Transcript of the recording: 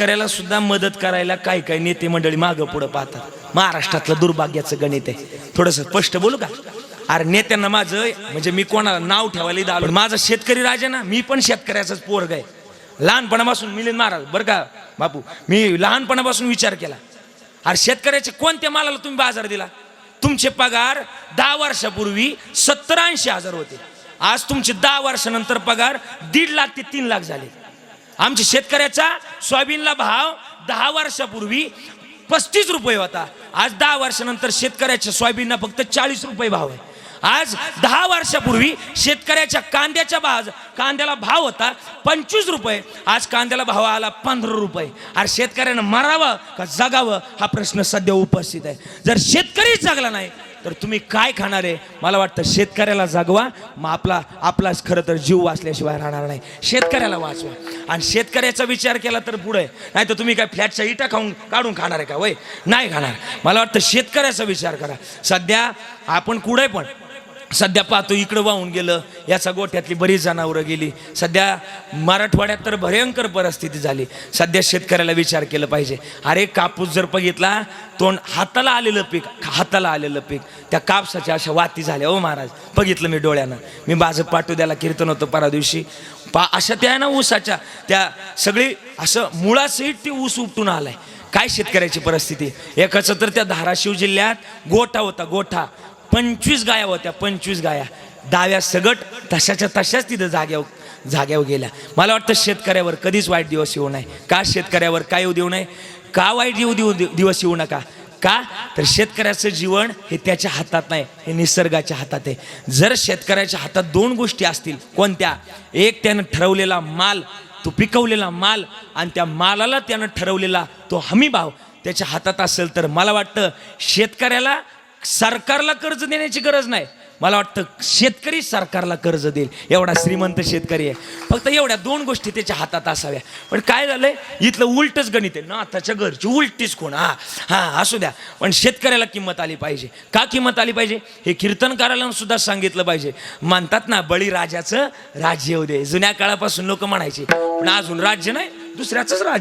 शेतकऱ्याला सुद्धा मदत करायला काही काही नेते मंडळी मागं पुढं पाहतात. महाराष्ट्रातलं दुर्भाग्याचं गणित आहे. थोडंसं स्पष्ट बोलू का? अरे नेत्यांना माझं म्हणजे मी कोणाला नाव ठेवायला इथं आलो माझा शेतकरी राजा ना मी पण शेतकऱ्याचाच पोरग आहे. लहानपणापासून मिलिंद महाराज बरं का बापू? मी लहानपणापासून विचार केला. अरे शेतकऱ्याच्या कोणत्या मालाला तुम्ही बाजार दिला? तुमचे पगार दहा वर्षापूर्वी सत्तर ऐंशी हजार होते. आज तुमचे दहा वर्षानंतर पगार दीड लाख ते तीन लाख झाले. आमच्या शेतकऱ्याचा सोयाबीनला भाव दहा वर्षापूर्वी पस्तीस रुपये होता. आज दहा वर्षानंतर शेतकऱ्याच्या सोयाबीनला फक्त चाळीस रुपये भाव आहे. आज दहा वर्षापूर्वी शेतकऱ्याच्या कांद्याच्या भाज कांद्याला भाव होता पंचवीस रुपये. आज कांद्याला भाव आला पंधरा रुपये. अरे शेतकऱ्यानं मरावं का जगावं हा प्रश्न सध्या उपस्थित आहे. जर शेतकरीच जगला नाही तर तुम्ही काय खाणार आहे? मला वाटतं शेतकऱ्याला जागवा. मग आपला आपलाच खरं तर जीव वाचल्याशिवाय राहणार नाही. शेतकऱ्याला वाचवा. आणि शेतकऱ्याचा विचार केला तर पुढे नाही तर तुम्ही काय फ्लॅटच्या इटा खाऊन काढून खाणार आहे का? वय नाही खाणार. मला वाटतं शेतकऱ्याचा विचार करा. सध्या आपण कुठे पण सध्या पाहतो इकडं वाहून गेलं याचा गोठ्यातली बरीच जनावरं गेली. सध्या मराठवाड्यात तर भयंकर परिस्थिती झाली. सध्या शेतकऱ्याला विचार केलं पाहिजे. अरे कापूस जर बघितला तोंड हाताला आलेलं पीक हाताला आलेलं पीक. त्या कापसाच्या अशा वाती झाल्या हो महाराज. बघितलं मी डोळ्यानं. मी माझं पाठू द्यायला कीर्तन होतं परा दिवशी. पा अशा त्या ना ऊसाच्या त्या सगळी असं मुळासहित ती ऊस उपटून आलाय. काय शेतकऱ्याची परिस्थिती? एकच तर त्या धाराशिव जिल्ह्यात गोठा होता गोठा. पंचवीस गाया होत्या पंचवीस गाया. डाव्या सगट तशाच्या तशाच तिथं जाग्यावर जाग्यावर गेल्या. मला वाटतं शेतकऱ्यावर कधीच वाईट दिवस येऊ नये. का शेतकऱ्यावर काय येऊ देऊ नये? का वाईट येऊ देऊ दिवस येऊ नका? का? तर शेतकऱ्याचं जीवन हे त्याच्या हातात नाही हे निसर्गाच्या हातात आहे. जर शेतकऱ्याच्या हातात दोन गोष्टी असतील कोणत्या? एक त्यानं ठरवलेला माल तो पिकवलेला माल आणि त्या मालाला त्यानं ठरवलेला तो हमी भाव त्याच्या हातात असेल तर मला वाटतं शेतकऱ्याला सरकारला कर्ज देण्याची गरज नाही. मला वाटतं शेतकरी सरकारला कर्ज देईल. एवढा श्रीमंत शेतकरी आहे. फक्त एवढ्या दोन गोष्टी त्याच्या हातात असाव्या. पण काय झालंय? इथलं उलटच गणित आहे. ना आताच्या घरची उलटीच कोण? हा हा असू द्या. पण शेतकऱ्याला किंमत आली पाहिजे. का किंमत आली पाहिजे? हे कीर्तनकाराला सुद्धा सांगितलं पाहिजे. म्हणतात ना बळीराजाचं राज्य येऊ दे. जुन्या काळापासून लोक म्हणायचे पण अजून राज्य नाही दुसऱ्याच राज्य